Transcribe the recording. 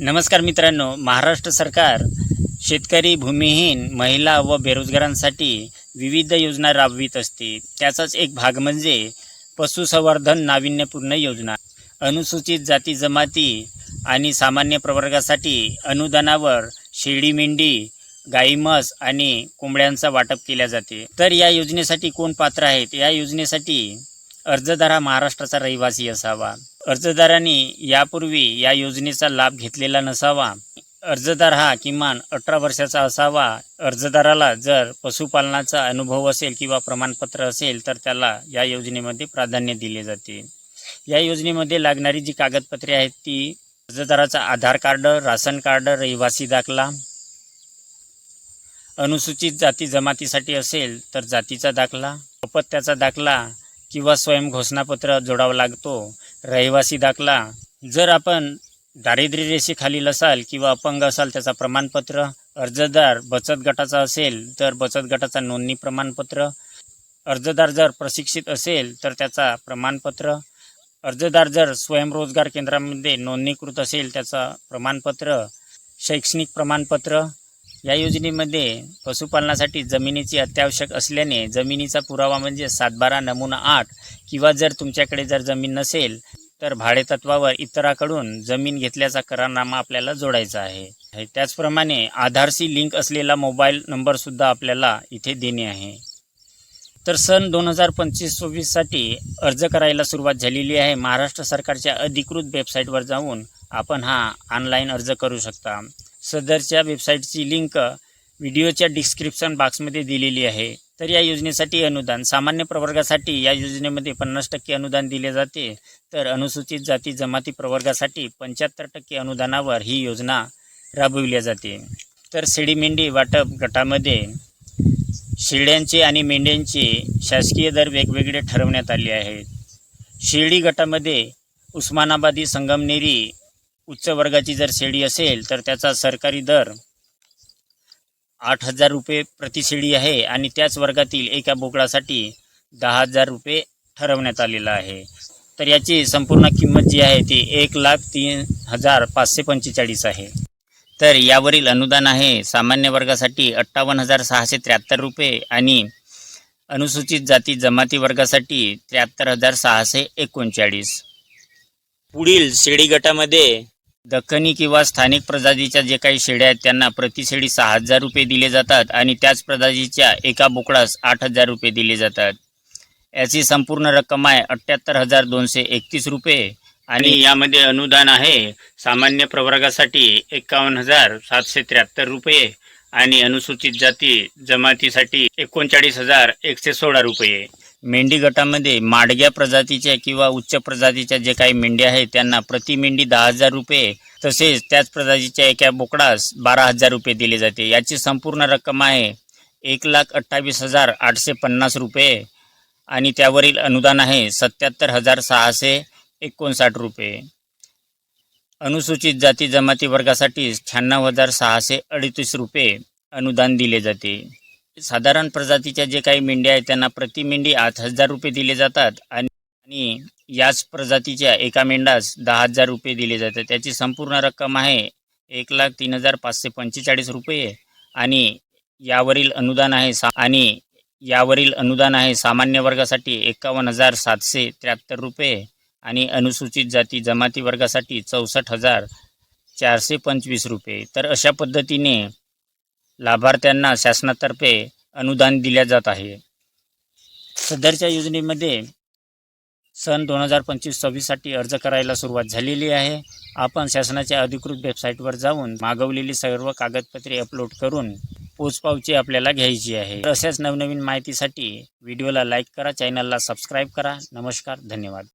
नमस्कार मित्रांनो महाराष्ट्र सरकार शेतकरी भूमिहीन महिला व बेरोजगारांसाठी विविध योजना राबवित असते. त्याचाच एक भाग म्हणजे पशुसंवर्धन नाविन्यपूर्ण योजना. अनुसूचित जाती जमाती आणि सामान्य प्रवर्गासाठी अनुदानावर शेळी मेंढी गाई म्हस आणि कोंबड्यांचा वाटप केल्या जाते. तर या योजनेसाठी कोण पात्र आहेत? या योजनेसाठी अर्जदार हा महाराष्ट्राचा रहिवासी असावा. अर्जदारांनी यापूर्वी या योजनेचा लाभ घेतलेला नसावा. अर्जदार हा किमान अठरा वर्षाचा असावा. अर्जदाराला जर पशुपालनाचा अनुभव असेल किंवा प्रमाणपत्र असेल तर त्याला या योजनेमध्ये प्राधान्य दिले जाते. या योजनेमध्ये लागणारी जी कागदपत्रे आहेत ती अर्जदाराचा आधार कार्ड राशन कार्ड रहिवासी दाखला अनुसूचित जाती जमातीसाठी असेल तर जातीचा दाखला अपत्याचा दाखला किंवा स्वयं घोषणापत्र जोडावा लागतो रहिवासी दाखला. जर आपण दारिद्र्य रेषेखालील असाल किंवा अपंग असाल त्याचा प्रमाणपत्र अर्जदार बचत गटाचा असेल तर बचत गटाचा नोंदणी प्रमाणपत्र. अर्जदार जर प्रशिक्षित असेल तर त्याचा प्रमाणपत्र. अर्जदार जर स्वयंरोजगार केंद्रामध्ये नोंदणीकृत असेल त्याचा प्रमाणपत्र. शैक्षणिक प्रमाणपत्र. या योजनेमध्ये पशुपालनासाठी जमिनीची अत्यावश्यक असल्याने जमिनीचा पुरावा म्हणजे सातबारा नमुना आठ किंवा जर तुमच्याकडे जर जमीन नसेल तर भाडेतत्वावर इतराकडून जमीन घेतल्याचा करारनामा आपल्याला जोडायचा आहे. त्याचप्रमाणे आधारशी लिंक असलेला मोबाईल नंबरसुद्धा आपल्याला इथे देणे आहे. तर सन दोन हजार पंचवीस सव्वीससाठी अर्ज करायला सुरुवात झालेली आहे. महाराष्ट्र सरकारच्या अधिकृत वेबसाईटवर जाऊन आपण हा ऑनलाईन अर्ज करू शकता. सदरच्या वेबसाईटची लिंक व्हिडिओच्या डिस्क्रिप्शन बॉक्समध्ये दिलेली आहे. तर या योजनेसाठी अनुदान सामान्य प्रवर्गासाठी या योजनेमध्ये पन्नास टक्के अनुदान दिले जाते. तर अनुसूचित जाती जमाती प्रवर्गासाठी पंच्याहत्तर टक्के अनुदानावर ही योजना राबविली जाते. तर शेळी मेंढी वाटप गटामध्ये शेळ्यांचे आणि मेंढ्यांचे शासकीय दर वेगवेगळे ठरवण्यात आले आहेत. शेळी गटामध्ये उस्मानाबादी संगमनेरी उच्च वर्गाची जर शेळी असेल तर त्याचा सरकारी दर आठ हजार रुपये प्रति शेळी आहे आणि त्याच वर्गातील एका बोकडासाठी दहा हजार रुपये ठरवण्यात आलेला आहे. तर याची संपूर्ण किंमत जी आहे ती एक लाख तीन हजार पाचशे पंचेचाळीस आहे. तर यावरील अनुदान आहे सामान्य वर्गासाठी अठ्ठावन्न हजार सहाशे त्र्याहत्तर रुपये आणि अनुसूचित जाती जमाती वर्गासाठी त्र्याहत्तर हजार सहाशे एकोणचाळीस. पुढील शेळी गटामध्ये दख्खनी किंवा स्थानिक प्रजातीच्या जे काही शेळ्या आहेत त्यांना प्रति शेळी सहा हजार रुपये दिले जातात आणि त्याच प्रजातीच्या एका बोकडास आठ हजार रुपये दिले जातात. याची संपूर्ण रक्कम आहे अठ्ठ्याहत्तर हजार दोनशे एकतीस रुपये आणि यामध्ये अनुदान आहे सामान्य प्रवर्गासाठी एकावन्न हजार सातशे त्र्याहत्तर रुपये आणि अनुसूचित जाती जमातीसाठी एकोणचाळीस हजार एकशे सोळा रुपये. मेंढी गटामध्ये माडग्या प्रजातीच्या किंवा उच्च प्रजातीच्या जे काही मेंढ्या आहेत त्यांना प्रति मेंढी दहा हजार रुपये तसेच त्याच प्रजातीच्या एका बोकडास बारा हजार रुपये दिले जाते. याची संपूर्ण रक्कम आहे एक लाख अठ्ठावीस हजार आठशे पन्नास रुपये आणि त्यावरील अनुदान आहे सत्याहत्तर हजार सहाशे एकोणसाठ रुपये. अनुसूचित जाती जमाती वर्गासाठी शहाण्णव हजार सहाशे अडतीस रुपये अनुदान दिले जाते. साधारण प्रजातीच्या जे काही मेंढ्या आहेत त्यांना प्रति मेंढी आठ हजार रुपये दिले जातात आणि आणि याच प्रजातीच्या एका मेंढास दहा हजार रुपये दिले जातात. त्याची संपूर्ण रक्कम आहे एक लाख तीन हजार पाचशे पंचेचाळीस रुपये आणि यावरील अनुदान आहे सा आणि यावरील अनुदान आहे सामान्य वर्गासाठी एकावन्न हजार सातशे त्र्याहत्तर रुपये आणि अनुसूचित जाती जमाती वर्गासाठी चौसष्ट हजार चारशे पंचवीस रुपये. तर अशा पद्धतीने लाभार्थ्यांना शासनातर्फे अनुदान दिले जात आहे. सदरच्या योजनेमध्ये सन दोन हजार पंचवीस सव्वीससाठी अर्ज करायला सुरुवात झालेली आहे. आपण शासनाच्या अधिकृत वेबसाईटवर जाऊन मागवलेली सर्व कागदपत्रे अपलोड करून पोचपावची आपल्याला घ्यायची आहे. तसेच अशाच नवनवीन माहितीसाठी व्हिडिओला लाईक करा चॅनलला सबस्क्राईब करा. नमस्कार धन्यवाद.